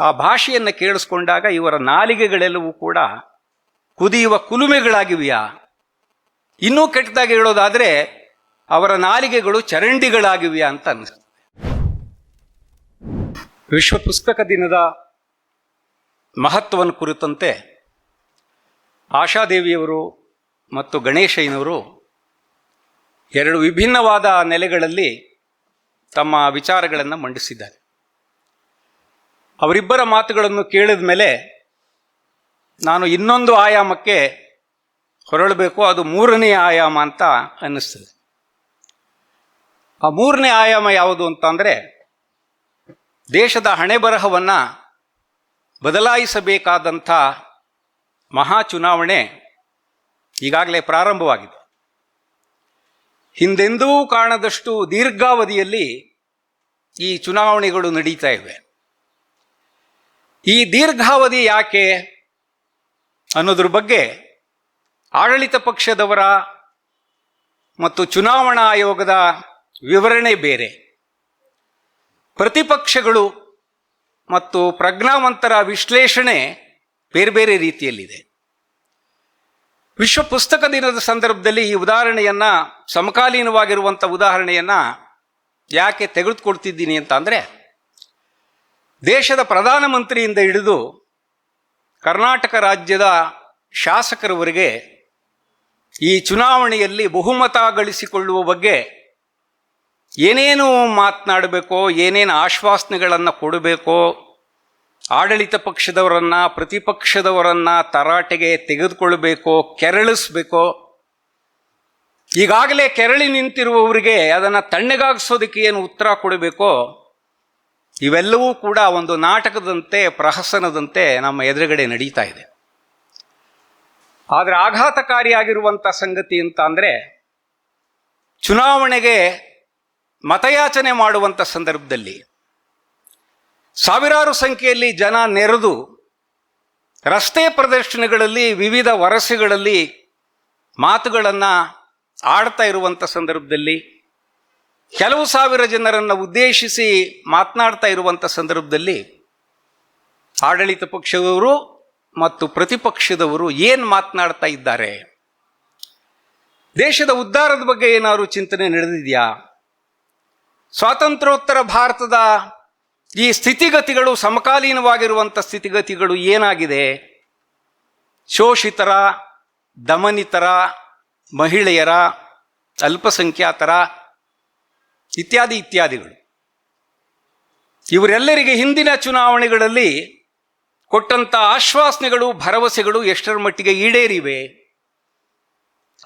ಆ ಭಾಷೆಯನ್ನು ಕೇಳಿಸ್ಕೊಂಡಾಗ ಇವರ ನಾಲಿಗೆಗಳೆಲ್ಲವೂ ಕೂಡ ಕುದಿಯುವ ಕುಲುಮೆಗಳಾಗಿವೆಯಾ? ಇನ್ನೂ ಕೆಟ್ಟದಾಗಿ ಹೇಳೋದಾದರೆ ಅವರ ನಾಲಿಗೆಗಳು ಚರಂಡಿಗಳಾಗಿವೆಯಾ ಅಂತ ಅನ್ನಿಸ್ತದೆ ವಿಶ್ವ ಪುಸ್ತಕ ದಿನದ ಮಹತ್ವವನ್ನು ಕುರಿತಂತೆ ಆಶಾದೇವಿಯವರು ಮತ್ತು ಗಣೇಶಯ್ಯನವರು ಎರಡು ವಿಭಿನ್ನವಾದ ನೆಲೆಗಳಲ್ಲಿ ತಮ್ಮ ವಿಚಾರಗಳನ್ನು ಮಂಡಿಸಿದ್ದಾರೆ. ಅವರಿಬ್ಬರ ಮಾತುಗಳನ್ನು ಕೇಳಿದ ಮೇಲೆ ನಾನು ಇನ್ನೊಂದು ಆಯಾಮಕ್ಕೆ ಹೊರಳಬೇಕು, ಅದು ಮೂರನೇ ಆಯಾಮ ಅಂತ ಅನ್ನಿಸ್ತದೆ. ಆ ಮೂರನೇ ಆಯಾಮ ಯಾವುದು ಅಂತಂದರೆ, ದೇಶದ ಹಣೆ ಬರಹವನ್ನು ಬದಲಾಯಿಸಬೇಕಾದಂಥ ಮಹಾ ಚುನಾವಣೆ ಈಗಾಗಲೇ ಪ್ರಾರಂಭವಾಗಿದೆ. ಹಿಂದೆಂದೂ ಕಾಣದಷ್ಟು ದೀರ್ಘಾವಧಿಯಲ್ಲಿ ಈ ಚುನಾವಣೆಗಳು ನಡೀತಾ ಇವೆ. ಈ ದೀರ್ಘಾವಧಿ ಯಾಕೆ ಅನ್ನೋದ್ರ ಬಗ್ಗೆ ಆಡಳಿತ ಪಕ್ಷದವರ ಮತ್ತು ಚುನಾವಣಾ ಆಯೋಗದ ವಿವರಣೆ ಬೇರೆ. ಪ್ರತಿಪಕ್ಷಗಳು ಮತ್ತು ಪ್ರಜ್ಞಾವಂತರ ವಿಶ್ಲೇಷಣೆ ಬೇರೆ ಬೇರೆ ರೀತಿಯಲ್ಲಿದೆ. ವಿಶ್ವ ಪುಸ್ತಕ ದಿನದ ಸಂದರ್ಭದಲ್ಲಿ ಈ ಉದಾಹರಣೆಯನ್ನ ಸಮಕಾಲೀನವಾಗಿರುವಂಥ ಉದಾಹರಣೆಯನ್ನ ಯಾಕೆ ತೆಗೆದುಕೊಡ್ತಿದ್ದೀನಿ ಅಂತ ಅಂದರೆ ದೇಶದ ಪ್ರಧಾನಮಂತ್ರಿಯಿಂದ ಹಿಡಿದು ಕರ್ನಾಟಕ ರಾಜ್ಯದ ಶಾಸಕರವರಿಗೆ ಈ ಚುನಾವಣೆಯಲ್ಲಿ ಬಹುಮತ ಗಳಿಸಿಕೊಳ್ಳುವ ಬಗ್ಗೆ ಏನೇನು ಮಾತನಾಡಬೇಕೋ, ಏನೇನು ಆಶ್ವಾಸನೆಗಳನ್ನು ಕೊಡಬೇಕೋ, ಆಡಳಿತ ಪಕ್ಷದವರನ್ನು, ಪ್ರತಿಪಕ್ಷದವರನ್ನು ತರಾಟೆಗೆ ತೆಗೆದುಕೊಳ್ಬೇಕೋ ಕೆರಳಿಸ್ಬೇಕೋ, ಈಗಾಗಲೇ ಕೆರಳಿ ನಿಂತಿರುವವರಿಗೆ ಅದನ್ನು ತಣ್ಣಗಾಗಿಸೋದಕ್ಕೆ ಏನು ಉತ್ತರ ಕೊಡಬೇಕೋ ಇವೆಲ್ಲವೂ ಕೂಡ ಒಂದು ನಾಟಕದಂತೆ, ಪ್ರಹಸನದಂತೆ ನಮ್ಮ ಎದುರುಗಡೆ ನಡೀತಾ ಇದೆ. ಆದರೆ ಆಘಾತಕಾರಿಯಾಗಿರುವಂಥ ಸಂಗತಿ ಅಂತ ಅಂದರೆ, ಚುನಾವಣೆಗೆ ಮತಯಾಚನೆ ಮಾಡುವಂಥ ಸಂದರ್ಭದಲ್ಲಿ ಸಾವಿರಾರು ಸಂಖ್ಯೆಯಲ್ಲಿ ಜನ ನೆರೆದು ರಸ್ತೆ ಪ್ರದರ್ಶನಗಳಲ್ಲಿ ವಿವಿಧ ವರಸೆಗಳಲ್ಲಿ ಮಾತುಗಳನ್ನು ಆಡ್ತಾ ಇರುವಂಥ ಸಂದರ್ಭದಲ್ಲಿ ಕೆಲವು ಸಾವಿರ ಜನರನ್ನು ಉದ್ದೇಶಿಸಿ ಮಾತನಾಡ್ತಾ ಇರುವಂಥ ಸಂದರ್ಭದಲ್ಲಿ ಆಡಳಿತ ಪಕ್ಷದವರು ಮತ್ತು ಪ್ರತಿಪಕ್ಷದವರು ಏನು ಮಾತನಾಡ್ತಾ ಇದ್ದಾರೆ? ದೇಶದ ಉದ್ಧಾರದ ಬಗ್ಗೆ ಏನಾದರೂ ಚಿಂತನೆ ನಡೆದಿದೆಯಾ? ಸ್ವಾತಂತ್ರ್ಯೋತ್ತರ ಭಾರತದ ಈ ಸ್ಥಿತಿಗತಿಗಳು ಸಮಕಾಲೀನವಾಗಿರುವಂಥ ಸ್ಥಿತಿಗತಿಗಳು ಏನಾಗಿದೆ? ಶೋಷಿತರ, ದಮನಿತರ, ಮಹಿಳೆಯರ, ಅಲ್ಪಸಂಖ್ಯಾತರ ಇತ್ಯಾದಿ ಇತ್ಯಾದಿಗಳು. ಇವರೆಲ್ಲರಿಗೆ ಹಿಂದಿನ ಚುನಾವಣೆಗಳಲ್ಲಿ ಕೊಟ್ಟಂಥ ಆಶ್ವಾಸನೆಗಳು, ಭರವಸೆಗಳು ಎಷ್ಟರ ಮಟ್ಟಿಗೆ ಈಡೇರಿವೆ.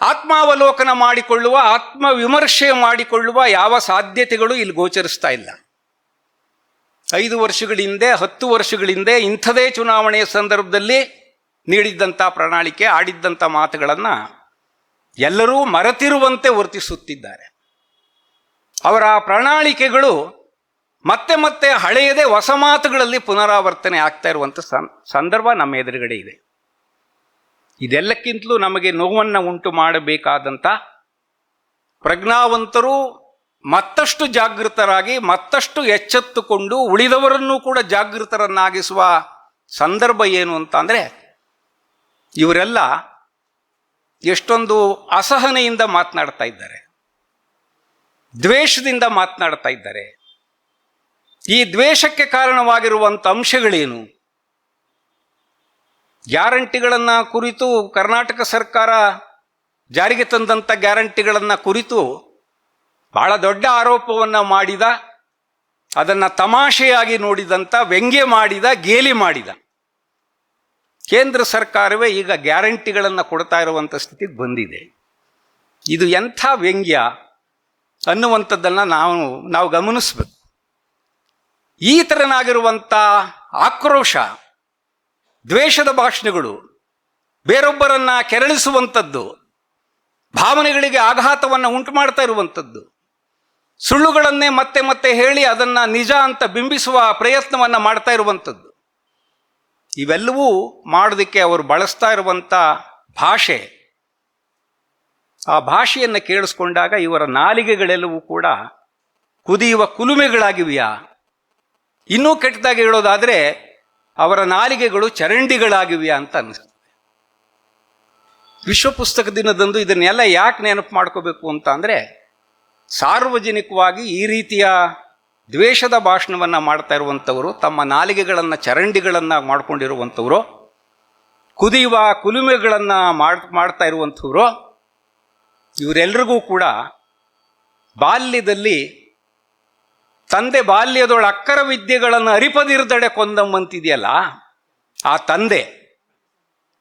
ಆತ್ಮಾವಲೋಕನ ಮಾಡಿಕೊಳ್ಳುವ, ಆತ್ಮವಿಮರ್ಶೆ ಮಾಡಿಕೊಳ್ಳುವ ಯಾವ ಸಾಧ್ಯತೆಗಳು ಇಲ್ಲಿ ಗೋಚರಿಸ್ತಾ ಇಲ್ಲ. ಐದು ವರ್ಷಗಳ ಹಿಂದೆ, ಹತ್ತು ವರ್ಷಗಳ ಹಿಂದೆ ಇಂಥದೇ ಚುನಾವಣೆಯ ಸಂದರ್ಭದಲ್ಲಿ ನೀಡಿದ್ದಂಥ ಪ್ರಣಾಳಿಕೆ ಆಡಿದ್ದಂಥ ಮಾತುಗಳನ್ನು ಎಲ್ಲರೂ ಮರೆತಿರುವಂತೆ ವರ್ತಿಸುತ್ತಿದ್ದಾರೆ. ಅವರ ಪ್ರಣಾಳಿಕೆಗಳು ಮತ್ತೆ ಮತ್ತೆ ಹಳೆಯದೇ ಹೊಸ ಮಾತುಗಳಲ್ಲಿ ಪುನರಾವರ್ತನೆ ಆಗ್ತಾ ಇರುವಂಥ ಸಂದರ್ಭ ನಮ್ಮ ಎದುರುಗಡೆ ಇದೆ. ಇದೆಲ್ಲಕ್ಕಿಂತಲೂ ನಮಗೆ ನೋವನ್ನು ಉಂಟು ಮಾಡಬೇಕಾದಂಥ ಪ್ರಜ್ಞಾವಂತರು ಮತ್ತಷ್ಟು ಜಾಗೃತರಾಗಿ, ಮತ್ತಷ್ಟು ಎಚ್ಚೆತ್ತುಕೊಂಡು ಉಳಿದವರನ್ನೂ ಕೂಡ ಜಾಗೃತರನ್ನಾಗಿಸುವ ಸಂದರ್ಭ ಏನು ಅಂತ ಅಂದರೆ ಇವರೆಲ್ಲ ಎಷ್ಟೊಂದು ಅಸಹನೆಯಿಂದ ಮಾತನಾಡ್ತಾ ಇದ್ದಾರೆ. ದ್ವೇಷದಿಂದ ಮಾತನಾಡ್ತಾ ಇದ್ದಾರೆ. ಈ ದ್ವೇಷಕ್ಕೆ ಕಾರಣವಾಗಿರುವಂಥ ಅಂಶಗಳೇನು? ಗ್ಯಾರಂಟಿಗಳನ್ನು ಕುರಿತು ಕರ್ನಾಟಕ ಸರ್ಕಾರ ಜಾರಿಗೆ ತಂದಂಥ ಗ್ಯಾರಂಟಿಗಳನ್ನು ಕುರಿತು ಬಹಳ ದೊಡ್ಡ ಆರೋಪವನ್ನು ಮಾಡಿದ, ಅದನ್ನು ತಮಾಷೆಯಾಗಿ ನೋಡಿದಂಥ ವ್ಯಂಗ್ಯ ಮಾಡಿದ, ಗೇಲಿ ಮಾಡಿದ. ಕೇಂದ್ರ ಸರ್ಕಾರವೇ ಈಗ ಗ್ಯಾರಂಟಿಗಳನ್ನು ಕೊಡ್ತಾ ಇರುವಂಥ ಸ್ಥಿತಿಗೆ ಬಂದಿದೆ. ಇದು ಎಂಥ ವ್ಯಂಗ್ಯ? ಅನ್ನುವಂಥದ್ದನ್ನು ನಾವು ನಾವು ಗಮನಿಸ್ಬೇಕು. ಈ ಥರನಾಗಿರುವಂಥ ಆಕ್ರೋಶ, ದ್ವೇಷದ ಭಾಷಣಗಳು, ಬೇರೊಬ್ಬರನ್ನ ಕೆರಳಿಸುವಂಥದ್ದು, ಭಾವನೆಗಳಿಗೆ ಆಘಾತವನ್ನು ಉಂಟು ಮಾಡ್ತಾ ಇರುವಂಥದ್ದು, ಸುಳ್ಳುಗಳನ್ನೇ ಮತ್ತೆ ಮತ್ತೆ ಹೇಳಿ ಅದನ್ನು ನಿಜ ಅಂತ ಬಿಂಬಿಸುವ ಪ್ರಯತ್ನವನ್ನು ಮಾಡ್ತಾ ಇರುವಂಥದ್ದು. ಇವೆಲ್ಲವೂ ಮಾಡೋದಕ್ಕೆ ಅವರು ಬಳಸ್ತಾ ಇರುವಂಥ ಭಾಷೆ. ಆ ಭಾಷೆಯನ್ನು ಕೇಳಿಸ್ಕೊಂಡಾಗ ಇವರ ನಾಲಿಗೆಗಳೆಲ್ಲವೂ ಕೂಡ ಕುದಿಯುವ ಕುಲುಮೆಗಳಾಗಿವೆಯಾ? ಇನ್ನೂ ಕೆಟ್ಟದಾಗಿ ಹೇಳೋದಾದರೆ ಅವರ ನಾಲಿಗೆಗಳು ಚರಂಡಿಗಳಾಗಿವೆಯಾ ಅಂತ ಅನ್ನಿಸ್ತದೆ ವಿಶ್ವ ಪುಸ್ತಕ ದಿನದಂದು ಇದನ್ನೆಲ್ಲ ಯಾಕೆ ನೆನಪು ಮಾಡ್ಕೋಬೇಕು ಅಂತ ಅಂದರೆ ಸಾರ್ವಜನಿಕವಾಗಿ ಈ ರೀತಿಯ ದ್ವೇಷದ ಭಾಷಣವನ್ನು ಮಾಡ್ತಾ ಇರುವಂಥವರು ತಮ್ಮ ನಾಲಿಗೆಗಳನ್ನು ಚರಂಡಿಗಳನ್ನು ಮಾಡ್ಕೊಂಡಿರುವಂಥವರು ಕುದಿಯುವ ಕುಲುಮೆಗಳನ್ನು ಮಾಡ್, ಮಾಡ್ತಾ ಇರುವಂಥವರು ಇವರೆಲ್ಲರಿಗೂ ಕೂಡ ಬಾಲ್ಯದಲ್ಲಿ ತಂದೆ ಬಾಲ್ಯದೊಳ ಅಕ್ಕರ ವಿದ್ಯೆಗಳನ್ನು ಅರಿಪದಿರ್ದಡೆ ಕೊಂದಮ್ಮಂತಿದೆಯಲ್ಲ ಆ ತಂದೆ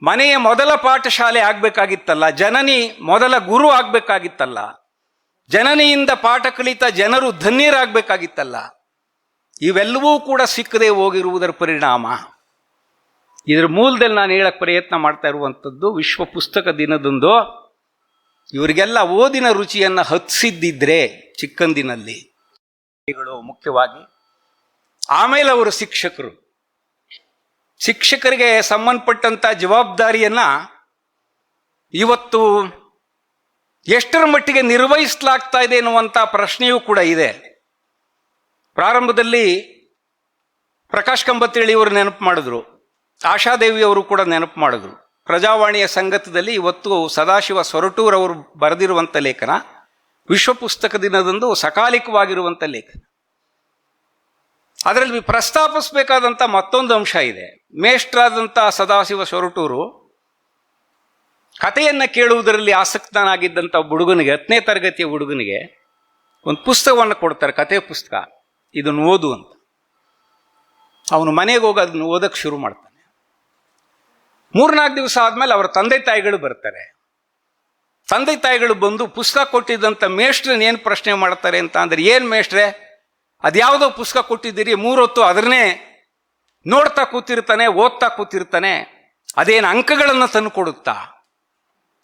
ಮನೆಯ ಮೊದಲ ಪಾಠಶಾಲೆ ಆಗಬೇಕಾಗಿತ್ತಲ್ಲ, ಜನನಿ ಮೊದಲ ಗುರು ಆಗಬೇಕಾಗಿತ್ತಲ್ಲ, ಜನನಿಯಿಂದ ಪಾಠ ಕಲಿತ ಜನರು ಧನ್ಯರಾಗಬೇಕಾಗಿತ್ತಲ್ಲ, ಇವೆಲ್ಲವೂ ಕೂಡ ಸಿಕ್ಕದೆ ಹೋಗಿರುವುದರ ಪರಿಣಾಮ. ಇದರ ಮೂಲದಲ್ಲಿ ನಾನು ಹೇಳಕ್ಕೆ ಪ್ರಯತ್ನ ಮಾಡ್ತಾ ಇರುವಂಥದ್ದು ವಿಶ್ವ ಪುಸ್ತಕ ದಿನದಂದು ಇವರಿಗೆಲ್ಲ ಓದಿನ ರುಚಿಯನ್ನು ಹತ್ತಿಸಿದ್ದಿದ್ರೆ ಚಿಕ್ಕಂದಿನಲ್ಲಿ ಮುಖ್ಯವಾಗಿ. ಆಮೇಲೆ ಅವರು ಶಿಕ್ಷಕರು. ಶಿಕ್ಷಕರಿಗೆ ಸಂಬಂಧಪಟ್ಟಂಥ ಜವಾಬ್ದಾರಿಯನ್ನ ಇವತ್ತು ಎಷ್ಟರ ಮಟ್ಟಿಗೆ ನಿರ್ವಹಿಸಲಾಗ್ತಾ ಇದೆ ಎನ್ನುವಂಥ ಪ್ರಶ್ನೆಯೂ ಕೂಡ ಇದೆ. ಪ್ರಾರಂಭದಲ್ಲಿ ಪ್ರಕಾಶ್ ಕಂಬತ್ತೇಳಿ ಅವರು ನೆನಪು ಮಾಡಿದ್ರು. ಆಶಾದೇವಿ ಅವರು ಕೂಡ ನೆನಪು ಮಾಡಿದ್ರು. ಪ್ರಜಾವಾಣಿಯ ಸಂಗತದಲ್ಲಿ ಇವತ್ತು ಸದಾಶಿವ ಸೊರಟೂರವರು ಬರೆದಿರುವಂಥ ಲೇಖನ ವಿಶ್ವ ಪುಸ್ತಕ ದಿನದಂದು ಸಕಾಲಿಕವಾಗಿರುವಂಥ ಲೇಖನ. ಅದರಲ್ಲಿ ಪ್ರಸ್ತಾಪಿಸಬೇಕಾದಂಥ ಮತ್ತೊಂದು ಅಂಶ ಇದೆ. ಮೇಷ್ಟ್ರಾದಂಥ ಸದಾಶಿವ ಸೊರಟೂರು ಕಥೆಯನ್ನು ಕೇಳುವುದರಲ್ಲಿ ಆಸಕ್ತನಾಗಿದ್ದಂಥ ಹುಡುಗನಿಗೆ, ಹತ್ತನೇ ತರಗತಿಯ ಹುಡುಗನಿಗೆ ಒಂದು ಪುಸ್ತಕವನ್ನು ಕೊಡ್ತಾರೆ, ಕಥೆ ಪುಸ್ತಕ. ಇದನ್ನು ಓದು ಅಂತ. ಅವನು ಮನೆಗೆ ಹೋಗಿ ಅದನ್ನು ಓದಕ್ಕೆ ಶುರು ಮಾಡ್ತಾನೆ. ಮೂರ್ನಾಲ್ಕು ದಿವಸ ಆದಮೇಲೆ ಅವರ ತಂದೆ ತಾಯಿಗಳು ಬರ್ತಾರೆ. ತಂದೆ ತಾಯಿಗಳು ಬಂದು ಪುಸ್ತಕ ಕೊಟ್ಟಿದ್ದಂಥ ಮೇಷ್ಟ್ರನ್ನ ಏನು ಪ್ರಶ್ನೆ ಮಾಡ್ತಾರೆ ಅಂತ ಅಂದರೆ, ಏನು ಮೇಷ್ಟ್ರೆ? ಅದ್ಯಾವುದೋ ಪುಸ್ತಕ ಕೊಟ್ಟಿದ್ದೀರಿ, ಮೂರೊತ್ತು ಅದನ್ನೇ ನೋಡ್ತಾ ಕೂತಿರ್ತಾನೆ, ಓದ್ತಾ ಕೂತಿರ್ತಾನೆ. ಅದೇನು ಅಂಕಗಳನ್ನು ತಂದು ಕೊಡುತ್ತಾ?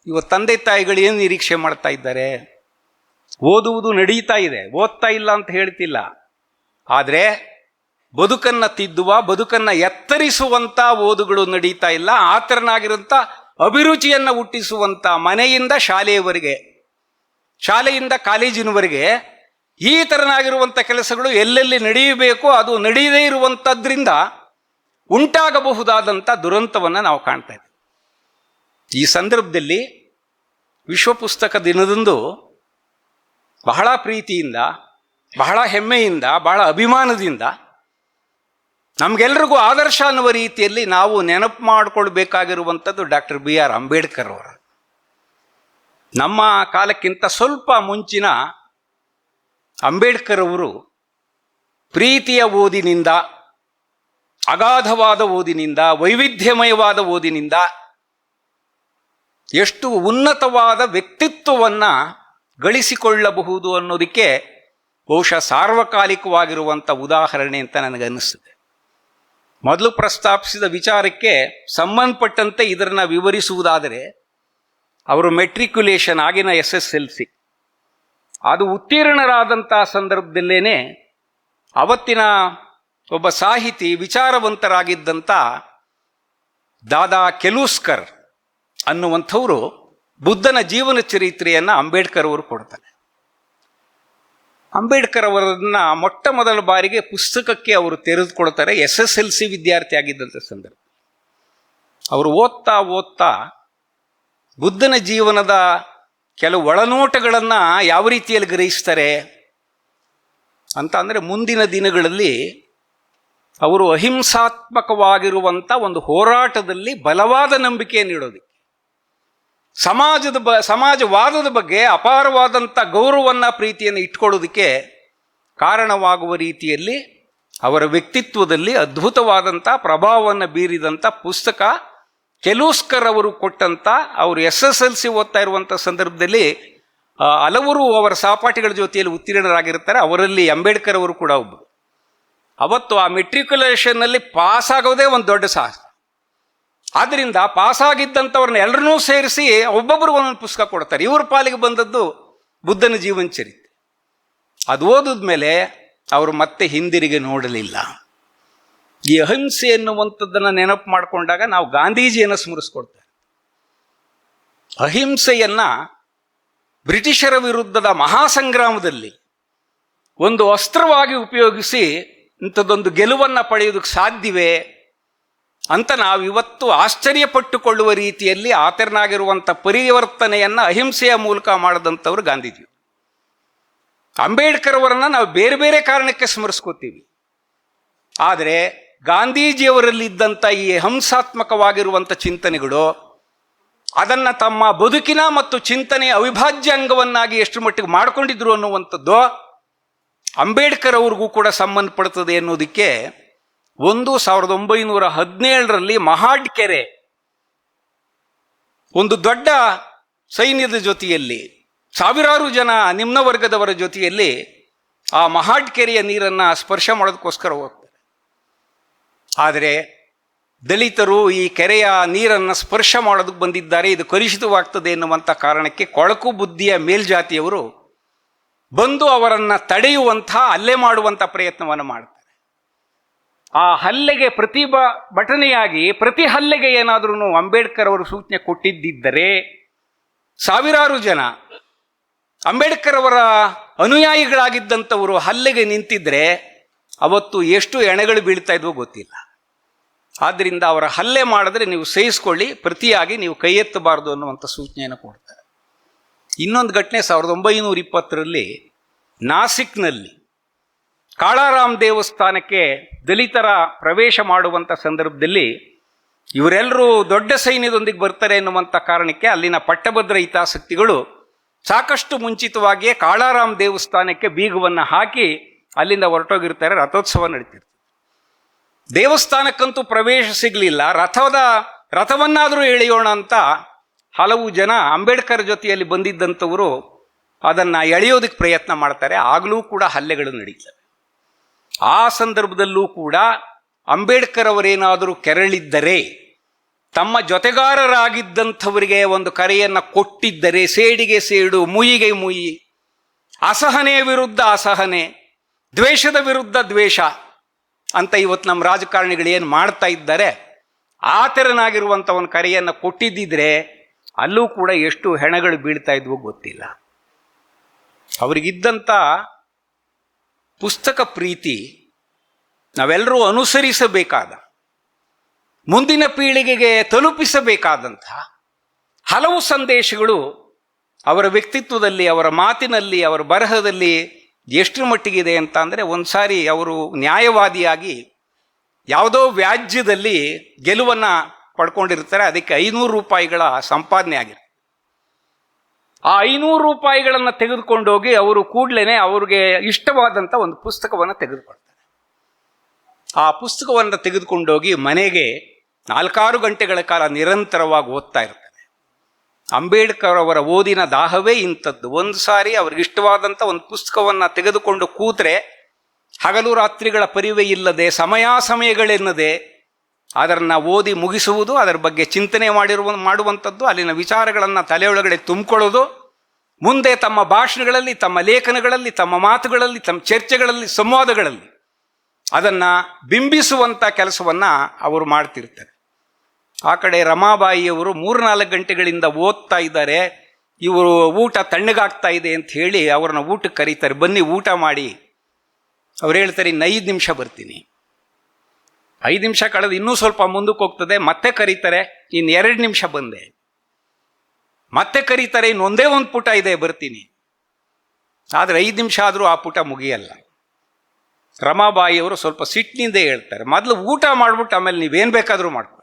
ಇವ ತಂದೆ ತಾಯಿಗಳು ಏನು ನಿರೀಕ್ಷೆ ಮಾಡ್ತಾ ಇದ್ದಾರೆ? ಓದುವುದು ನಡೀತಾ ಇದೆ, ಓದ್ತಾ ಇಲ್ಲ ಅಂತ ಹೇಳ್ತಿಲ್ಲ. ಆದರೆ ಬದುಕನ್ನ ತಿದ್ದುವ, ಬದುಕನ್ನು ಎತ್ತರಿಸುವಂಥ ಓದುಗಳು ನಡೀತಾ ಇಲ್ಲ. ಆತರನಾಗಿರುವಂಥ ಅಭಿರುಚಿಯನ್ನು ಹುಟ್ಟಿಸುವಂಥ ಮನೆಯಿಂದ ಶಾಲೆಯವರೆಗೆ, ಶಾಲೆಯಿಂದ ಕಾಲೇಜಿನವರೆಗೆ ಈ ತರನಾಗಿರುವಂಥ ಕೆಲಸಗಳು ಎಲ್ಲೆಲ್ಲಿ ನಡೆಯಬೇಕು ಅದು ನಡೆಯದೇ ಇರುವಂಥದ್ರಿಂದ ಉಂಟಾಗಬಹುದಾದಂಥ ದುರಂತವನ್ನು ನಾವು ಕಾಣ್ತಾ ಇದ್ದೀವಿ. ಈ ಸಂದರ್ಭದಲ್ಲಿ ವಿಶ್ವ ಪುಸ್ತಕ ದಿನದಂದು ಬಹಳ ಪ್ರೀತಿಯಿಂದ, ಬಹಳ ಹೆಮ್ಮೆಯಿಂದ, ಬಹಳ ಅಭಿಮಾನದಿಂದ ನಮಗೆಲ್ರಿಗೂ ಆದರ್ಶ ಅನ್ನುವ ರೀತಿಯಲ್ಲಿ ನಾವು ನೆನಪು ಮಾಡಿಕೊಳ್ಬೇಕಾಗಿರುವಂಥದ್ದು ಡಾಕ್ಟರ್ ಬಿ ಆರ್ ಅಂಬೇಡ್ಕರ್ ಅವರು. ನಮ್ಮ ಕಾಲಕ್ಕಿಂತ ಸ್ವಲ್ಪ ಮುಂಚಿನ ಅಂಬೇಡ್ಕರ್ ಅವರು ಪ್ರೀತಿಯ ಓದಿನಿಂದ, ಅಗಾಧವಾದ ಓದಿನಿಂದ, ವೈವಿಧ್ಯಮಯವಾದ ಓದಿನಿಂದ ಎಷ್ಟು ಉನ್ನತವಾದ ವ್ಯಕ್ತಿತ್ವವನ್ನು ಗಳಿಸಿಕೊಳ್ಳಬಹುದು ಅನ್ನೋದಕ್ಕೆ ಬಹುಶಃ ಸಾರ್ವಕಾಲಿಕವಾಗಿರುವಂಥ ಉದಾಹರಣೆ ಅಂತ ನನಗನ್ನಿಸ್ತದೆ ಮೊದಲು ಪ್ರಸ್ತಾಪಿಸಿದ ವಿಚಾರಕ್ಕೆ ಸಂಬಂಧಪಟ್ಟಂತೆ ಇದನ್ನು ವಿವರಿಸುವುದಾದರೆ, ಅವರು ಮೆಟ್ರಿಕ್ಯುಲೇಷನ್ ಆಗಿನ ಎಸ್ ಎಸ್ ಎಲ್ ಸಿ. ಅದು ಉತ್ತೀರ್ಣರಾದಂಥ ಸಂದರ್ಭದಲ್ಲೇ ಅವತ್ತಿನ ಒಬ್ಬ ಸಾಹಿತಿ ವಿಚಾರವಂತರಾಗಿದ್ದಂಥ ದಾದಾ ಕೆಲೂಸ್ಕರ್ ಅನ್ನುವಂಥವರು ಬುದ್ಧನ ಜೀವನ ಚರಿತ್ರೆಯನ್ನು ಅಂಬೇಡ್ಕರ್ ಅವರು ಕೊಡ್ತಾರೆ. ಅಂಬೇಡ್ಕರ್ ಅವರನ್ನ ಮೊಟ್ಟ ಮೊದಲ ಬಾರಿಗೆ ಪುಸ್ತಕಕ್ಕೆ ಅವರು ತೆರೆದುಕೊಳ್ತಾರೆ. ಎಸ್ ಎಸ್ ಎಲ್ ಸಿ ವಿದ್ಯಾರ್ಥಿ ಆಗಿದ್ದಂಥ ಸಂದರ್ಭ. ಅವರು ಓದ್ತಾ ಓದ್ತಾ ಬುದ್ಧನ ಜೀವನದ ಕೆಲವು ಒಳನೋಟಗಳನ್ನು ಯಾವ ರೀತಿಯಲ್ಲಿ ಗ್ರಹಿಸ್ತಾರೆ ಅಂತ ಅಂದರೆ ಮುಂದಿನ ದಿನಗಳಲ್ಲಿ ಅವರು ಅಹಿಂಸಾತ್ಮಕವಾಗಿರುವಂಥ ಒಂದು ಹೋರಾಟದಲ್ಲಿ ಬಲವಾದ ನಂಬಿಕೆಯನ್ನು ಇಡೋದಕ್ಕೆ ಸಮಾಜದ ಬ, ಸಮಾಜವಾದದ ಬಗ್ಗೆ ಅಪಾರವಾದಂಥ ಗೌರವವನ್ನು ಪ್ರೀತಿಯನ್ನು ಇಟ್ಕೊಳ್ಳೋದಕ್ಕೆ ಕಾರಣವಾಗುವ ರೀತಿಯಲ್ಲಿ ಅವರ ವ್ಯಕ್ತಿತ್ವದಲ್ಲಿ ಅದ್ಭುತವಾದಂಥ ಪ್ರಭಾವವನ್ನು ಬೀರಿದಂಥ ಪುಸ್ತಕ ಕೆಲೂಸ್ಕರ್ ಅವರು ಕೊಟ್ಟಂಥ ಅವರು ಎಸ್ ಎಸ್ ಎಲ್ ಸಿ ಓದ್ತಾ ಇರುವಂಥ ಸಂದರ್ಭದಲ್ಲಿ ಹಲವರು ಅವರ ಸಹಪಾಠಿಗಳ ಜೊತೆಯಲ್ಲಿ ಉತ್ತೀರ್ಣರಾಗಿರ್ತಾರೆ. ಅವರಲ್ಲಿ ಅಂಬೇಡ್ಕರ್ ಅವರು ಕೂಡ ಒಬ್ಬರು. ಅವತ್ತು ಆ ಮೆಟ್ರಿಕ್ಯುಲೇಷನ್ನಲ್ಲಿ ಪಾಸ್ ಆಗೋದೇ ಒಂದು ದೊಡ್ಡ ಸಾಹಸ. ಆದ್ದರಿಂದ ಪಾಸಾಗಿದ್ದಂಥವ್ರನ್ನ ಎಲ್ಲರನ್ನೂ ಸೇರಿಸಿ ಒಬ್ಬೊಬ್ಬರು ಒಂದೊಂದು ಪುಸ್ತಕ ಕೊಡ್ತಾರೆ. ಇವ್ರ ಪಾಲಿಗೆ ಬಂದದ್ದು ಬುದ್ಧನ ಜೀವನ ಚರಿತ್ರೆ. ಅದು ಓದಿದ ಮೇಲೆ ಅವರು ಮತ್ತೆ ಹಿಂದಿರುಗಿ ನೋಡಲಿಲ್ಲ. ಈ ಅಹಿಂಸೆ ಎನ್ನುವಂಥದ್ದನ್ನು ನೆನಪು ಮಾಡಿಕೊಂಡಾಗ ನಾವು ಗಾಂಧೀಜಿಯನ್ನು ಸ್ಮರಿಸ್ಕೊಡ್ತೇವೆ. ಅಹಿಂಸೆಯನ್ನು ಬ್ರಿಟಿಷರ ವಿರುದ್ಧದ ಮಹಾಸಂಗ್ರಾಮದಲ್ಲಿ ಒಂದು ಅಸ್ತ್ರವಾಗಿ ಉಪಯೋಗಿಸಿ ಇಂಥದ್ದೊಂದು ಗೆಲುವನ್ನು ಪಡೆಯೋದಕ್ಕೆ ಸಾಧ್ಯವೇ? ಅಂತ ನಾವಿವತ್ತು ಆಶ್ಚರ್ಯಪಟ್ಟುಕೊಳ್ಳುವ ರೀತಿಯಲ್ಲಿ ಆತರನಾಗಿರುವಂಥ ಪರಿವರ್ತನೆಯನ್ನು ಅಹಿಂಸೆಯ ಮೂಲಕ ಮಾಡಿದಂಥವ್ರು ಗಾಂಧೀಜಿ ಅಂಬೇಡ್ಕರ್ ಅವರನ್ನು ನಾವು ಬೇರೆ ಬೇರೆ ಕಾರಣಕ್ಕೆ ಸ್ಮರಿಸ್ಕೋತೀವಿ. ಆದರೆ ಗಾಂಧೀಜಿಯವರಲ್ಲಿದ್ದಂಥ ಈ ಹಂಸಾತ್ಮಕವಾಗಿರುವಂಥ ಚಿಂತನೆಗಳು, ಅದನ್ನು ತಮ್ಮ ಬದುಕಿನ ಮತ್ತು ಚಿಂತನೆಯ ಅವಿಭಾಜ್ಯ ಅಂಗವನ್ನಾಗಿ ಎಷ್ಟು ಮಟ್ಟಿಗೆ ಮಾಡಿಕೊಂಡಿದ್ರು ಅನ್ನುವಂಥದ್ದು ಅಂಬೇಡ್ಕರ್ ಅವ್ರಿಗೂ ಕೂಡ ಸಂಬಂಧಪಡ್ತದೆ ಅನ್ನೋದಕ್ಕೆ ಒಂದು ಸಾವಿರದ ಒಂಬೈನೂರ ಹದಿನೇಳರಲ್ಲಿ ಮಹಾಡ್ ಕೆರೆ, ಒಂದು ದೊಡ್ಡ ಸೈನ್ಯದ ಜೊತೆಯಲ್ಲಿ, ಸಾವಿರಾರು ಜನ ನಿಮ್ನ ವರ್ಗದವರ ಜೊತೆಯಲ್ಲಿ ಆ ಮಹಾಡ್ ಕೆರೆಯ ನೀರನ್ನು ಸ್ಪರ್ಶ ಮಾಡೋದಕ್ಕೋಸ್ಕರ ಹೋಗ್ತಾರೆ. ಆದರೆ ದಲಿತರು ಈ ಕೆರೆಯ ನೀರನ್ನು ಸ್ಪರ್ಶ ಮಾಡೋದಕ್ಕೆ ಬಂದಿದ್ದಾರೆ, ಇದು ಕಲುಷಿತವಾಗ್ತದೆ ಎನ್ನುವಂಥ ಕಾರಣಕ್ಕೆ ಕೊಳಕು ಬುದ್ಧಿಯ ಮೇಲ್ಜಾತಿಯವರು ಬಂದು ಅವರನ್ನು ತಡೆಯುವಂಥ ಹಲ್ಲೆ ಮಾಡುವಂಥ ಪ್ರಯತ್ನವನ್ನು ಮಾಡ್ತಾರೆ. ಆ ಹಲ್ಲೆಗೆ ಪ್ರತಿಭಟನೆಯಾಗಿ ಪ್ರತಿ ಹಲ್ಲೆಗೆ ಏನಾದರೂ ಅಂಬೇಡ್ಕರ್ ಅವರು ಸೂಚನೆ ಕೊಟ್ಟಿದ್ದರೆ ಸಾವಿರಾರು ಜನ ಅಂಬೇಡ್ಕರ್ ಅವರ ಅನುಯಾಯಿಗಳಾಗಿದ್ದಂಥವರು ಹಲ್ಲೆಗೆ ನಿಂತಿದ್ರೆ ಅವತ್ತು ಎಷ್ಟು ಎಣೆಗಳು ಬೀಳ್ತಾ ಇದ್ವೋ ಗೊತ್ತಿಲ್ಲ. ಆದ್ದರಿಂದ ಅವರ ಹಲ್ಲೆ ಮಾಡಿದ್ರೆ ನೀವು ಸಹಿಸ್ಕೊಳ್ಳಿ, ಪ್ರತಿಯಾಗಿ ನೀವು ಕೈ ಎತ್ತಬಾರದು ಅನ್ನುವಂಥ ಸೂಚನೆಯನ್ನು ಕೊಡ್ತಾರೆ. ಇನ್ನೊಂದು ಘಟನೆ ಸಾವಿರದ ಒಂಬೈನೂರ ಇಪ್ಪತ್ತರಲ್ಲಿ ನಾಸಿಕ್ನಲ್ಲಿ. ಕಾಳಾರಾಮ್ ದೇವಸ್ಥಾನಕ್ಕೆ ದಲಿತರ ಪ್ರವೇಶ ಮಾಡುವಂಥ ಸಂದರ್ಭದಲ್ಲಿ ಇವರೆಲ್ಲರೂ ದೊಡ್ಡ ಸೈನ್ಯದೊಂದಿಗೆ ಬರ್ತಾರೆ ಎನ್ನುವಂಥ ಕಾರಣಕ್ಕೆ ಅಲ್ಲಿನ ಪಟ್ಟಭದ್ರ ಹಿತಾಸಕ್ತಿಗಳು ಸಾಕಷ್ಟು ಮುಂಚಿತವಾಗಿಯೇ ಕಾಳಾರಾಮ್ ದೇವಸ್ಥಾನಕ್ಕೆ ಬೀಗವನ್ನು ಹಾಕಿ ಅಲ್ಲಿಂದ ಹೊರಟೋಗಿರ್ತಾರೆ, ರಥೋತ್ಸವ ನಡೀತಿರ್ತದೆ ದೇವಸ್ಥಾನಕ್ಕಂತೂ ಪ್ರವೇಶ ಸಿಗಲಿಲ್ಲ. ರಥದ, ರಥವನ್ನಾದರೂ ಎಳೆಯೋಣ ಅಂತ ಹಲವು ಜನ ಅಂಬೇಡ್ಕರ್ ಜೊತೆಯಲ್ಲಿ ಬಂದಿದ್ದಂಥವರು ಅದನ್ನು ಎಳೆಯೋದಕ್ಕೆ ಪ್ರಯತ್ನ ಮಾಡ್ತಾರೆ. ಆಗಲೂ ಕೂಡ ಹಲ್ಲೆಗಳು ನಡೀತವೆ. ಆ ಸಂದರ್ಭದಲ್ಲೂ ಕೂಡ ಅಂಬೇಡ್ಕರ್ ಅವರೇನಾದರೂ ಕೆರಳಿದ್ದರೆ, ತಮ್ಮ ಜೊತೆಗಾರರಾಗಿದ್ದಂಥವರಿಗೆ ಒಂದು ಕರೆಯನ್ನು ಕೊಟ್ಟಿದ್ದರೆ, ಸೇಡಿಗೆ ಸೇಡು, ಮುಯಿಗೆ ಮುಯಿ, ಅಸಹನೆಯ ವಿರುದ್ಧ ಅಸಹನೆ, ದ್ವೇಷದ ವಿರುದ್ಧ ದ್ವೇಷ ಅಂತ ಇವತ್ತು ನಮ್ಮ ರಾಜಕಾರಣಿಗಳು ಏನು ಮಾಡ್ತಾ ಇದ್ದಾರೆ, ಆ ತೆರನಾಗಿರುವಂಥ ಒಂದು ಕರೆಯನ್ನು ಕೊಟ್ಟಿದ್ದಿದ್ರೆ ಅಲ್ಲೂ ಕೂಡ ಎಷ್ಟು ಹೆಣಗಳು ಬೀಳ್ತಾ ಇದ್ವೋ ಗೊತ್ತಿಲ್ಲ. ಅವರಿಗಿದ್ದಂಥ ಪುಸ್ತಕ ಪ್ರೀತಿ ನಾವೆಲ್ಲರೂ ಅನುಸರಿಸಬೇಕಾದ, ಮುಂದಿನ ಪೀಳಿಗೆಗೆ ತಲುಪಿಸಬೇಕಾದಂಥ ಹಲವು ಸಂದೇಶಗಳು ಅವರ ವ್ಯಕ್ತಿತ್ವದಲ್ಲಿ, ಅವರ ಮಾತಿನಲ್ಲಿ, ಅವರ ಬರಹದಲ್ಲಿ ಎಷ್ಟು ಮಟ್ಟಿಗಿದೆ ಅಂತ ಅಂದರೆ ಒಂದು ಸಾರಿ ಅವರು ನ್ಯಾಯವಾದಿಯಾಗಿ ಯಾವುದೋ ವ್ಯಾಜ್ಯದಲ್ಲಿ ಗೆಲುವನ್ನು ಪಡ್ಕೊಂಡಿರ್ತಾರೆ. ಅದಕ್ಕೆ ಐನೂರು ರೂಪಾಯಿಗಳ ಸಂಪಾದನೆ ಆಗಿದೆ ಆ ಐನೂರು ರೂಪಾಯಿಗಳನ್ನು ತೆಗೆದುಕೊಂಡೋಗಿ ಅವರು ಕೂಡಲೇ ಅವ್ರಿಗೆ ಇಷ್ಟವಾದಂಥ ಒಂದು ಪುಸ್ತಕವನ್ನು ತೆಗೆದುಕೊಳ್ತಾರೆ. ಆ ಪುಸ್ತಕವನ್ನು ತೆಗೆದುಕೊಂಡೋಗಿ ಮನೆಗೆ ನಾಲ್ಕಾರು ಗಂಟೆಗಳ ಕಾಲ ನಿರಂತರವಾಗಿ ಓದ್ತಾ ಇರ್ತಾರೆ. ಅಂಬೇಡ್ಕರ್ ಅವರ ಓದಿನ ದಾಹವೇ ಇಂಥದ್ದು. ಒಂದು ಸಾರಿ ಅವ್ರಿಗೆ ಇಷ್ಟವಾದಂಥ ಒಂದು ಪುಸ್ತಕವನ್ನು ತೆಗೆದುಕೊಂಡು ಕೂತ್ರೆ ಹಗಲು ರಾತ್ರಿಗಳ ಪರಿವೆ ಇಲ್ಲದೆ ಸಮಯ ಸಮಯಗಳೆನ್ನದೆ ಅದನ್ನು ಓದಿ ಮುಗಿಸುವುದು, ಅದರ ಬಗ್ಗೆ ಚಿಂತನೆ ಮಾಡಿರುವ, ಮಾಡುವಂಥದ್ದು, ಅಲ್ಲಿನ ವಿಚಾರಗಳನ್ನು ತಲೆಯೊಳಗಡೆ ತುಂಬಿಕೊಳ್ಳೋದು, ಮುಂದೆ ತಮ್ಮ ಭಾಷಣಗಳಲ್ಲಿ, ತಮ್ಮ ಲೇಖನಗಳಲ್ಲಿ, ತಮ್ಮ ಮಾತುಗಳಲ್ಲಿ, ತಮ್ಮ ಚರ್ಚೆಗಳಲ್ಲಿ, ಸಂವಾದಗಳಲ್ಲಿ ಅದನ್ನು ಬಿಂಬಿಸುವಂಥ ಕೆಲಸವನ್ನು ಅವರು ಮಾಡ್ತಿರ್ತಾರೆ. ಆ ಕಡೆ ರಮಾಬಾಯಿಯವರು ಮೂರ್ನಾಲ್ಕು ಗಂಟೆಗಳಿಂದ ಓದ್ತಾ ಇದ್ದಾರೆ. ಇವರು ಊಟ ತಣ್ಣಗಾಗ್ತಾ ಇದೆ ಅಂತ ಹೇಳಿ ಅವ್ರನ್ನ ಊಟಕ್ಕೆ ಕರೀತಾರೆ. ಬನ್ನಿ ಊಟ ಮಾಡಿ. ಅವ್ರು ಹೇಳ್ತಾರೆ ಇನ್ನು ಐದು ನಿಮಿಷ ಬರ್ತೀನಿ. ಐದು ನಿಮಿಷ ಕಳೆದು ಇನ್ನೂ ಸ್ವಲ್ಪ ಮುಂದಕ್ಕೆ ಹೋಗ್ತದೆ, ಮತ್ತೆ ಕರೀತಾರೆ ಇನ್ನು ಎರಡು ನಿಮಿಷ ಬಂದೆ. ಮತ್ತೆ ಕರೀತಾರೆ ಇನ್ನೊಂದೇ ಒಂದೇ ಪುಟ ಇದೆ, ಬರ್ತೀನಿ. ಆದರೆ ಐದು ನಿಮಿಷ ಆದರೂ ಆ ಪುಟ ಮುಗಿಯಲ್ಲ. ರಮಾಬಾಯಿಯವರು ಸ್ವಲ್ಪ ಸಿಟ್ಟಿನಿಂದ ಹೇಳ್ತಾರೆ, ಮೊದಲು ಊಟ ಮಾಡ್ಬಿಟ್ಟು ಆಮೇಲೆ ನೀವೇನು ಬೇಕಾದರೂ ಮಾಡ್ಕೊಳ್ಳಿ.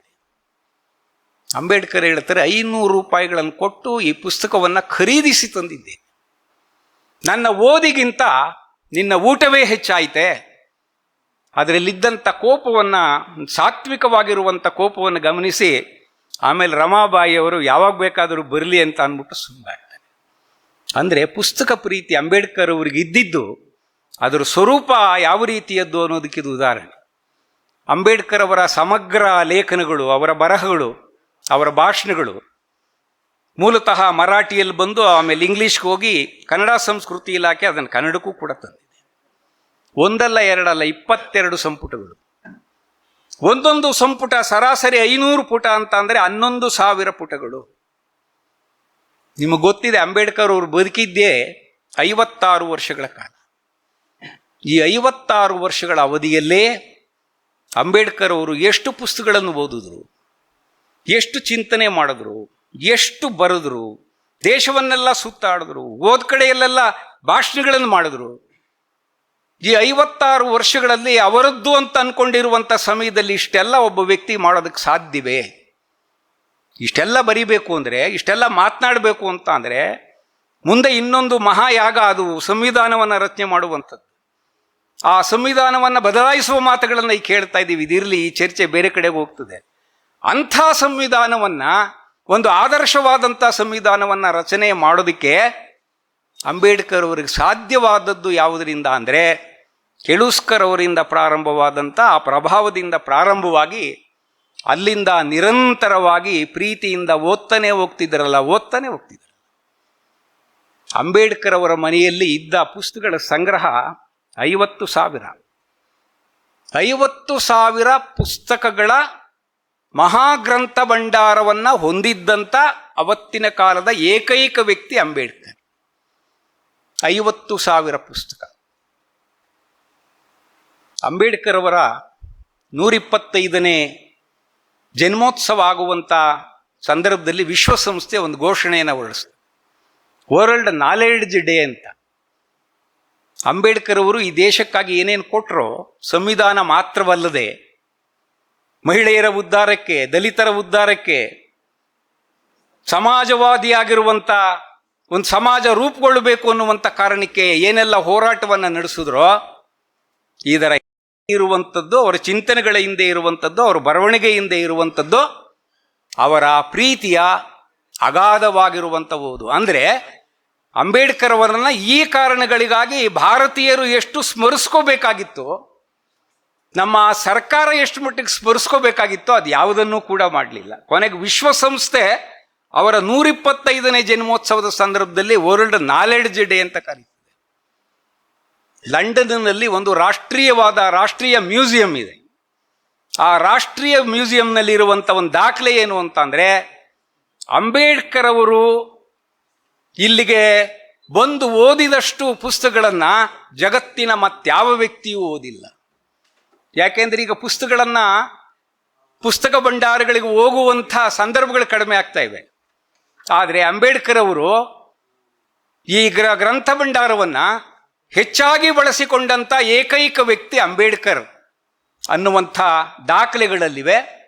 ಅಂಬೇಡ್ಕರ್ ಹೇಳ್ತಾರೆ, ಐನೂರು ರೂಪಾಯಿಗಳನ್ನು ಕೊಟ್ಟು ಈ ಪುಸ್ತಕವನ್ನು ಖರೀದಿಸಿ ತಂದಿದ್ದೆ ನನ್ನ ಓದಿಗಿಂತ ನಿನ್ನ ಊಟವೇ ಹೆಚ್ಚಾಯಿತೆ? ಅದರಲ್ಲಿದ್ದಂಥ ಕೋಪವನ್ನು, ಸಾತ್ವಿಕವಾಗಿರುವಂಥ ಕೋಪವನ್ನು ಗಮನಿಸಿ, ಆಮೇಲೆ ರಮಾಬಾಯಿಯವರು ಯಾವಾಗ ಬೇಕಾದರೂ ಬರಲಿ ಅಂತ ಅಂದ್ಬಿಟ್ಟು ಸುಮ್ಮನಾಗ್ತಾರೆ ಅಂದರೆ ಪುಸ್ತಕ ಪ್ರೀತಿ ಅಂಬೇಡ್ಕರ್ ಅವ್ರಿಗೆ ಇದ್ದಿದ್ದು, ಅದರ ಸ್ವರೂಪ ಯಾವ ರೀತಿಯದ್ದು ಅನ್ನೋದಕ್ಕೆ ಇದು ಉದಾಹರಣೆ. ಅಂಬೇಡ್ಕರ್ ಅವರ ಸಮಗ್ರ ಲೇಖನಗಳು, ಅವರ ಬರಹಗಳು, ಅವರ ಭಾಷಣಗಳು, ಮೂಲತಃ ಮರಾಠಿಯಲ್ಲಿ ಬಂದು ಆಮೇಲೆ ಇಂಗ್ಲೀಷ್ಗೆ ಹೋಗಿ ಕನ್ನಡ ಸಂಸ್ಕೃತಿ ಇಲಾಖೆ ಅದನ್ನು ಕನ್ನಡಕ್ಕೂ ಕೂಡ ತಂದಿದೆ. ಒಂದಲ್ಲ ಎರಡಲ್ಲ ಇಪ್ಪತ್ತೆರಡು ಸಂಪುಟಗಳು. ಒಂದೊಂದು ಸಂಪುಟ ಸರಾಸರಿ ಐನೂರು ಪುಟ ಅಂತ ಅಂದರೆ ಹನ್ನೊಂದು ಸಾವಿರ ಪುಟಗಳು. ನಿಮಗೆ ಗೊತ್ತಿದೆ ಅಂಬೇಡ್ಕರ್ ಅವರು ಬದುಕಿದ್ದೇ ಐವತ್ತಾರು ವರ್ಷಗಳ ಕಾಲ. ಈ ಐವತ್ತಾರು ವರ್ಷಗಳ ಅವಧಿಯಲ್ಲೇ ಅಂಬೇಡ್ಕರ್ ಅವರು ಎಷ್ಟು ಪುಸ್ತಕಗಳನ್ನು ಓದಿದ್ರು, ಎಷ್ಟು ಚಿಂತನೆ ಮಾಡಿದ್ರು, ಎಷ್ಟು ಬರೆದ್ರು, ದೇಶವನ್ನೆಲ್ಲ ಸುತ್ತಾಡಿದ್ರು, ಓದ್ ಕಡೆಯಲ್ಲೆಲ್ಲ ಭಾಷಣಗಳನ್ನು ಮಾಡಿದ್ರು. ಈ ಐವತ್ತಾರು ವರ್ಷಗಳಲ್ಲಿ ಅವರದ್ದು ಅಂತ ಅನ್ಕೊಂಡಿರುವಂಥ ಸಮಯದಲ್ಲಿ ಇಷ್ಟೆಲ್ಲ ಒಬ್ಬ ವ್ಯಕ್ತಿ ಮಾಡೋದಕ್ಕೆ ಸಾಧ್ಯವೇ? ಇಷ್ಟೆಲ್ಲ ಬರಿಬೇಕು ಅಂದರೆ, ಇಷ್ಟೆಲ್ಲ ಮಾತನಾಡಬೇಕು ಅಂತ ಅಂದರೆ, ಮುಂದೆ ಇನ್ನೊಂದು ಮಹಾಯಾಗ ಅದು ಸಂವಿಧಾನವನ್ನು ರಚನೆ ಮಾಡುವಂಥದ್ದು. ಆ ಸಂವಿಧಾನವನ್ನು ಬದಲಾಯಿಸುವ ಮಾತುಗಳನ್ನು ಈಗ ಕೇಳ್ತಾ ಇದ್ದೀವಿ. ಇದಿರಲಿ ಈ ಚರ್ಚೆ ಬೇರೆ ಕಡೆಗೆ ಹೋಗ್ತದೆ. ಅಂಥ ಸಂವಿಧಾನವನ್ನು, ಒಂದು ಆದರ್ಶವಾದಂಥ ಸಂವಿಧಾನವನ್ನು ರಚನೆ ಮಾಡೋದಕ್ಕೆ ಅಂಬೇಡ್ಕರ್ ಅವರಿಗೆ ಸಾಧ್ಯವಾದದ್ದು ಯಾವುದರಿಂದ ಅಂದರೆ ಕೆಳುಸ್ಕರ್ ಅವರಿಂದ ಪ್ರಾರಂಭವಾದಂಥ ಆ ಪ್ರಭಾವದಿಂದ ಪ್ರಾರಂಭವಾಗಿ ಅಲ್ಲಿಂದ ನಿರಂತರವಾಗಿ ಪ್ರೀತಿಯಿಂದ ಓದ್ತಾನೆ ಹೋಗ್ತಿದ್ದರಲ್ಲ ಓದ್ತಾನೆ ಹೋಗ್ತಿದ್ರು. ಅಂಬೇಡ್ಕರ್ ಅವರ ಮನೆಯಲ್ಲಿ ಇದ್ದ ಪುಸ್ತಕಗಳ ಸಂಗ್ರಹ ಐವತ್ತು ಸಾವಿರ. ಐವತ್ತು ಸಾವಿರ ಪುಸ್ತಕಗಳ ಮಹಾಗ್ರಂಥ ಭಂಡಾರವನ್ನು ಹೊಂದಿದ್ದಂಥ ಅವತ್ತಿನ ಕಾಲದ ಏಕೈಕ ವ್ಯಕ್ತಿ ಅಂಬೇಡ್ಕರ್. ಐವತ್ತು ಸಾವಿರ ಪುಸ್ತಕ. ಅಂಬೇಡ್ಕರ್ ಅವರ ನೂರಿಪ್ಪತ್ತೈದನೇ ಜನ್ಮೋತ್ಸವ ಆಗುವಂಥ ಸಂದರ್ಭದಲ್ಲಿ ವಿಶ್ವಸಂಸ್ಥೆ ಒಂದು ಘೋಷಣೆಯನ್ನು ಹೊರಡಿಸ್ತು. ವರ್ಲ್ಡ್ ನಾಲೆಡ್ಜ್ ಡೇ ಅಂತ. ಅಂಬೇಡ್ಕರ್ ಅವರು ಈ ದೇಶಕ್ಕಾಗಿ ಏನೇನು ಕೊಟ್ಟರೋ ಸಂವಿಧಾನ ಮಾತ್ರವಲ್ಲದೆ ಮಹಿಳೆಯರ ಉದ್ಧಾರಕ್ಕೆ, ದಲಿತರ ಉದ್ಧಾರಕ್ಕೆ ಸಮಾಜವಾದಿಯಾಗಿರುವಂಥ ಒಂದು ಸಮಾಜ ರೂಪುಗೊಳ್ಳಬೇಕು ಅನ್ನುವಂಥ ಕಾರಣಕ್ಕೆ ಏನೆಲ್ಲ ಹೋರಾಟವನ್ನು ನಡೆಸಿದ್ರೋ ಇದರ ಇರುವಂಥದ್ದು ಅವರ ಚಿಂತನೆಗಳ ಹಿಂದೆ ಇರುವಂಥದ್ದು ಅವರ ಬರವಣಿಗೆಯಿಂದ ಇರುವಂಥದ್ದು ಅವರ ಪ್ರೀತಿಯ ಅಗಾಧವಾಗಿರುವಂಥವುದು ಅಂದರೆ ಅಂಬೇಡ್ಕರ್ ಅವರನ್ನು ಈ ಕಾರಣಗಳಿಗಾಗಿ ಭಾರತೀಯರು ಎಷ್ಟು ಸ್ಮರಿಸ್ಕೋಬೇಕಾಗಿತ್ತು, ನಮ್ಮ ಸರ್ಕಾರ ಎಷ್ಟು ಮಟ್ಟಿಗೆ ಸ್ಮರಿಸ್ಕೋಬೇಕಾಗಿತ್ತೋ ಅದು ಯಾವುದನ್ನೂ ಕೂಡ ಮಾಡಲಿಲ್ಲ. ಕೊನೆಗೆ ವಿಶ್ವಸಂಸ್ಥೆ ಅವರ ನೂರಿಪ್ಪತ್ತೈದನೇ ಜನ್ಮೋತ್ಸವದ ಸಂದರ್ಭದಲ್ಲಿ ವರ್ಲ್ಡ್ ನಾಲೆಡ್ಜ್ ಡೇ ಅಂತ ಕರೀತದೆ. ಲಂಡನ್ನಲ್ಲಿ ಒಂದು ರಾಷ್ಟ್ರೀಯವಾದ, ರಾಷ್ಟ್ರೀಯ ಮ್ಯೂಸಿಯಂ ಇದೆ. ಆ ರಾಷ್ಟ್ರೀಯ ಮ್ಯೂಸಿಯಂನಲ್ಲಿ ಇರುವಂಥ ಒಂದು ದಾಖಲೆ ಏನು ಅಂತಂದರೆ, ಅಂಬೇಡ್ಕರ್ ಅವರು ಇಲ್ಲಿಗೆ ಬಂದು ಓದಿದಷ್ಟು ಪುಸ್ತಕಗಳನ್ನು ಜಗತ್ತಿನ ಮತ್ಯಾವ ವ್ಯಕ್ತಿಯೂ ಓದಿಲ್ಲ. ಯಾಕೆಂದ್ರೆ ಈಗ ಪುಸ್ತಕಗಳನ್ನು ಪುಸ್ತಕ ಭಂಡಾರಗಳಿಗೆ ಹೋಗುವಂಥ ಸಂದರ್ಭಗಳು ಕಡಿಮೆ ಆಗ್ತಾ ಇವೆ. ಆದರೆ ಅಂಬೇಡ್ಕರ್ ಅವರು ಈ ಗ್ರ ಗ್ರಂಥ ಭಂಡಾರವನ್ನು ಹೆಚ್ಚಾಗಿ ಬಳಸಿಕೊಂಡಂಥ ಏಕೈಕ ವ್ಯಕ್ತಿ ಅಂಬೇಡ್ಕರ್ ಅನ್ನುವಂಥ ದಾಖಲೆಗಳಲ್ಲಿವೆ.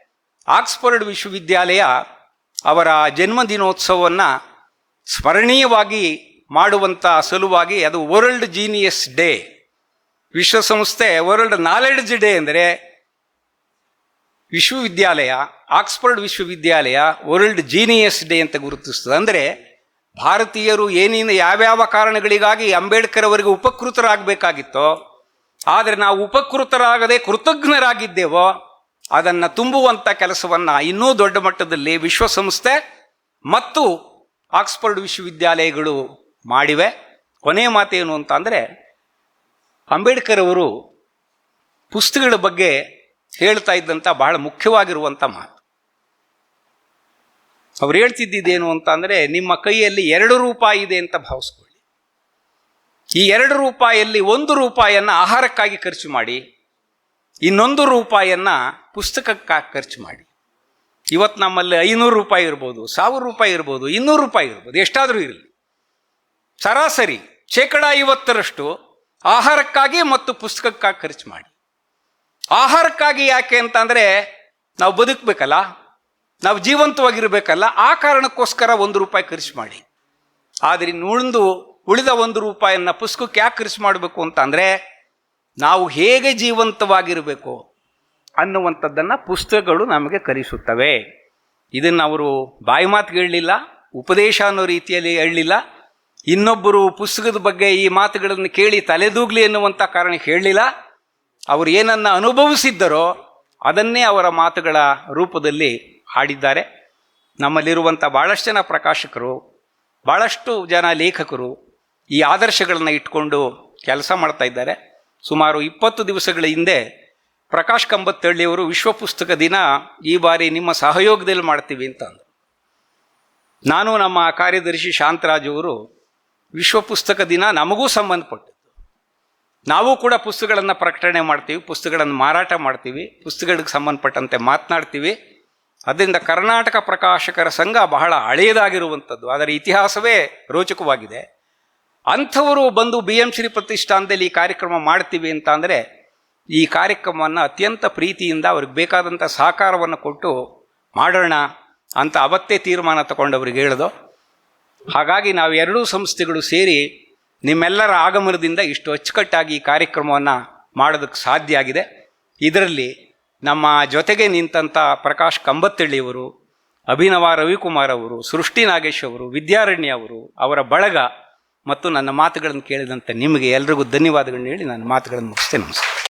ಆಕ್ಸ್ಫರ್ಡ್ ವಿಶ್ವವಿದ್ಯಾಲಯ ಅವರ ಜನ್ಮದಿನೋತ್ಸವವನ್ನು ಸ್ಮರಣೀಯವಾಗಿ ಮಾಡುವಂಥ ಸಲುವಾಗಿ ಅದು ವರ್ಲ್ಡ್ ಜೀನಿಯಸ್ ಡೇ. ವಿಶ್ವಸಂಸ್ಥೆ ವರ್ಲ್ಡ್ ನಾಲೆಡ್ಜ್ ಡೇ ಅಂದರೆ ವಿಶ್ವವಿದ್ಯಾಲಯ, ಆಕ್ಸ್ಫರ್ಡ್ ವಿಶ್ವವಿದ್ಯಾಲಯ ವರ್ಲ್ಡ್ ಜೀನಿಯಸ್ ಡೇ ಅಂತ ಗುರುತಿಸ್ತದೆ. ಅಂದರೆ ಭಾರತೀಯರು ಏನೇನು ಯಾವ್ಯಾವ ಕಾರಣಗಳಿಗಾಗಿ ಅಂಬೇಡ್ಕರ್ ಅವರಿಗೆ ಉಪಕೃತರಾಗಬೇಕಾಗಿತ್ತೋ, ಆದರೆ ನಾವು ಉಪಕೃತರಾಗದೆ ಕೃತಜ್ಞರಾಗಿದ್ದೇವೋ, ಅದನ್ನು ತುಂಬುವಂಥ ಕೆಲಸವನ್ನು ಇನ್ನೂ ದೊಡ್ಡ ಮಟ್ಟದಲ್ಲಿ ವಿಶ್ವಸಂಸ್ಥೆ ಮತ್ತು ಆಕ್ಸ್ಫರ್ಡ್ ವಿಶ್ವವಿದ್ಯಾಲಯಗಳು ಮಾಡಿವೆ. ಕೊನೆಯ ಮಾತೇನು ಅಂತ ಅಂದರೆ, ಅಂಬೇಡ್ಕರ್ ಅವರು ಪುಸ್ತಕಗಳ ಬಗ್ಗೆ ಹೇಳ್ತಾ ಇದ್ದಂಥ ಬಹಳ ಮುಖ್ಯವಾಗಿರುವಂಥ ಮಾತು. ಅವ್ರು ಹೇಳ್ತಿದ್ದೇನು ಅಂತ ಅಂದರೆ, ನಿಮ್ಮ ಕೈಯಲ್ಲಿ ಎರಡು ರೂಪಾಯಿ ಇದೆ ಅಂತ ಭಾವಿಸ್ಕೊಳ್ಳಿ. ಈ ಎರಡು ರೂಪಾಯಿಯಲ್ಲಿ ಒಂದು ರೂಪಾಯಿಯನ್ನು ಆಹಾರಕ್ಕಾಗಿ ಖರ್ಚು ಮಾಡಿ, ಇನ್ನೊಂದು ರೂಪಾಯಿಯನ್ನು ಪುಸ್ತಕಕ್ಕಾಗಿ ಖರ್ಚು ಮಾಡಿ. ಇವತ್ತು ನಮ್ಮಲ್ಲಿ ಐನೂರು ರೂಪಾಯಿ ಇರ್ಬೋದು, ಸಾವಿರ ರೂಪಾಯಿ ಇರ್ಬೋದು, ಇನ್ನೂರು ರೂಪಾಯಿ ಇರ್ಬೋದು, ಎಷ್ಟಾದರೂ ಇರಲಿ. ಸರಾಸರಿ ಶೇಕಡ ಐವತ್ತರಷ್ಟು ಆಹಾರಕ್ಕಾಗಿ ಮತ್ತು ಪುಸ್ತಕಕ್ಕಾಗಿ ಖರ್ಚು ಮಾಡಿ. ಆಹಾರಕ್ಕಾಗಿ ಯಾಕೆ ಅಂತಂದರೆ ನಾವು ಬದುಕಬೇಕಲ್ಲ, ನಾವು ಜೀವಂತವಾಗಿರಬೇಕಲ್ಲ, ಆ ಕಾರಣಕ್ಕೋಸ್ಕರ ಒಂದು ರೂಪಾಯಿ ಖರ್ಚು ಮಾಡಿ. ಆದರೆ ಉಳಿದು, ಉಳಿದ ಒಂದು ರೂಪಾಯಿಯನ್ನು ಪುಸ್ತಕಕ್ಕೆ ಯಾಕೆ ಖರ್ಚು ಮಾಡಬೇಕು ಅಂತಂದರೆ, ನಾವು ಹೇಗೆ ಜೀವಂತವಾಗಿರಬೇಕು ಅನ್ನುವಂಥದ್ದನ್ನು ಪುಸ್ತಕಗಳು ನಮಗೆ ಕಲಿಸುತ್ತವೆ. ಇದನ್ನು ಅವರು ಬಾಯಿ ಮಾತಿಗೆ ಹೇಳಲಿಲ್ಲ, ಉಪದೇಶ ಅನ್ನೋ ರೀತಿಯಲ್ಲಿ ಹೇಳಲಿಲ್ಲ. ಇನ್ನೊಬ್ಬರು ಪುಸ್ತಕದ ಬಗ್ಗೆ ಈ ಮಾತುಗಳನ್ನು ಕೇಳಿ ತಲೆದೂಗ್ಲಿ ಎನ್ನುವಂಥ ಕಾರಣಕ್ಕೆ ಹೇಳಲಿಲ್ಲ. ಅವರು ಏನನ್ನ ಅನುಭವಿಸಿದ್ದರೋ ಅದನ್ನೇ ಅವರ ಮಾತುಗಳ ರೂಪದಲ್ಲಿ ಹಾಡಿದ್ದಾರೆ. ನಮ್ಮಲ್ಲಿರುವಂಥ ಭಾಳಷ್ಟು ಜನ ಪ್ರಕಾಶಕರು ಭಾಳಷ್ಟು ಜನ ಲೇಖಕರು ಈ ಆದರ್ಶಗಳನ್ನು ಇಟ್ಕೊಂಡು ಕೆಲಸ ಮಾಡ್ತಾ ಇದ್ದಾರೆ. ಸುಮಾರು ಇಪ್ಪತ್ತು ದಿವಸಗಳ ಹಿಂದೆ ಪ್ರಕಾಶ್ ಕಂಬತ್ತಳ್ಳಿಯವರು ವಿಶ್ವ ಪುಸ್ತಕ ದಿನ ಈ ಬಾರಿ ನಿಮ್ಮ ಸಹಯೋಗದಲ್ಲಿ ಮಾಡ್ತೀವಿ ಅಂತ ನಾನು ನಮ್ಮ ಕಾರ್ಯದರ್ಶಿ ಶಾಂತರಾಜ್ ಅವರು ವಿಶ್ವ ಪುಸ್ತಕ ದಿನ ನಮಗೂ ಸಂಬಂಧಪಟ್ಟದ್ದು ನಾವು ಕೂಡ ಪುಸ್ತಕಗಳನ್ನು ಪ್ರಕಟಣೆ ಮಾಡ್ತೀವಿ, ಪುಸ್ತಕಗಳನ್ನು ಮಾರಾಟ ಮಾಡ್ತೀವಿ, ಪುಸ್ತಕಗಳಿಗೆ ಸಂಬಂಧಪಟ್ಟಂತೆ ಮಾತನಾಡ್ತೀವಿ. ಅದರಿಂದ ಕರ್ನಾಟಕ ಪ್ರಕಾಶಕರ ಸಂಘ ಬಹಳ ಹಳೆಯದಾಗಿರುವಂಥದ್ದು ಅದರ ಇತಿಹಾಸವೇ ರೋಚಕವಾಗಿದೆ. ಅಂಥವರು ಬಂದು ಬಿ ಎಂ ಶ್ರೀ ಪ್ರತಿಷ್ಠಾನದಲ್ಲಿ ಈ ಕಾರ್ಯಕ್ರಮ ಮಾಡ್ತೀವಿ ಅಂತ ಅಂದರೆ ಈ ಕಾರ್ಯಕ್ರಮವನ್ನು ಅತ್ಯಂತ ಪ್ರೀತಿಯಿಂದ ಅವ್ರಿಗೆ ಬೇಕಾದಂಥ ಸಹಕಾರವನ್ನು ಕೊಟ್ಟು ಮಾಡೋಣ ಅಂತ ಅವತ್ತೇ ತೀರ್ಮಾನ ತಗೊಂಡವ್ರಿಗೆ ಹೇಳಿದೋ. ಹಾಗಾಗಿ ನಾವು ಎರಡೂ ಸಂಸ್ಥೆಗಳು ಸೇರಿ ನಿಮ್ಮೆಲ್ಲರ ಆಗಮನದಿಂದ ಇಷ್ಟು ಅಚ್ಚುಕಟ್ಟಾಗಿ ಈ ಕಾರ್ಯಕ್ರಮವನ್ನು ಮಾಡೋದಕ್ಕೆ ಸಾಧ್ಯ ಆಗಿದೆ. ಇದರಲ್ಲಿ ನಮ್ಮ ಜೊತೆಗೆ ನಿಂತಂಥ ಪ್ರಕಾಶ್ ಕಂಬತ್ತಳ್ಳಿಯವರು ಅಭಿನವ ರವಿಕುಮಾರ್ ಅವರು, ಸೃಷ್ಟಿ ನಾಗೇಶ್ ಅವರು, ವಿದ್ಯಾರಣ್ಯ ಅವರು, ಅವರ ಬಳಗ ಮತ್ತು ನನ್ನ ಮಾತುಗಳನ್ನು ಕೇಳಿದಂಥ ನಿಮಗೆ ಎಲ್ರಿಗೂ ಧನ್ಯವಾದಗಳನ್ನು ಹೇಳಿ ನನ್ನ ಮಾತುಗಳನ್ನು ಮುಗಿಸ್ತೇನೆ. ನಮಸ್ಕಾರ.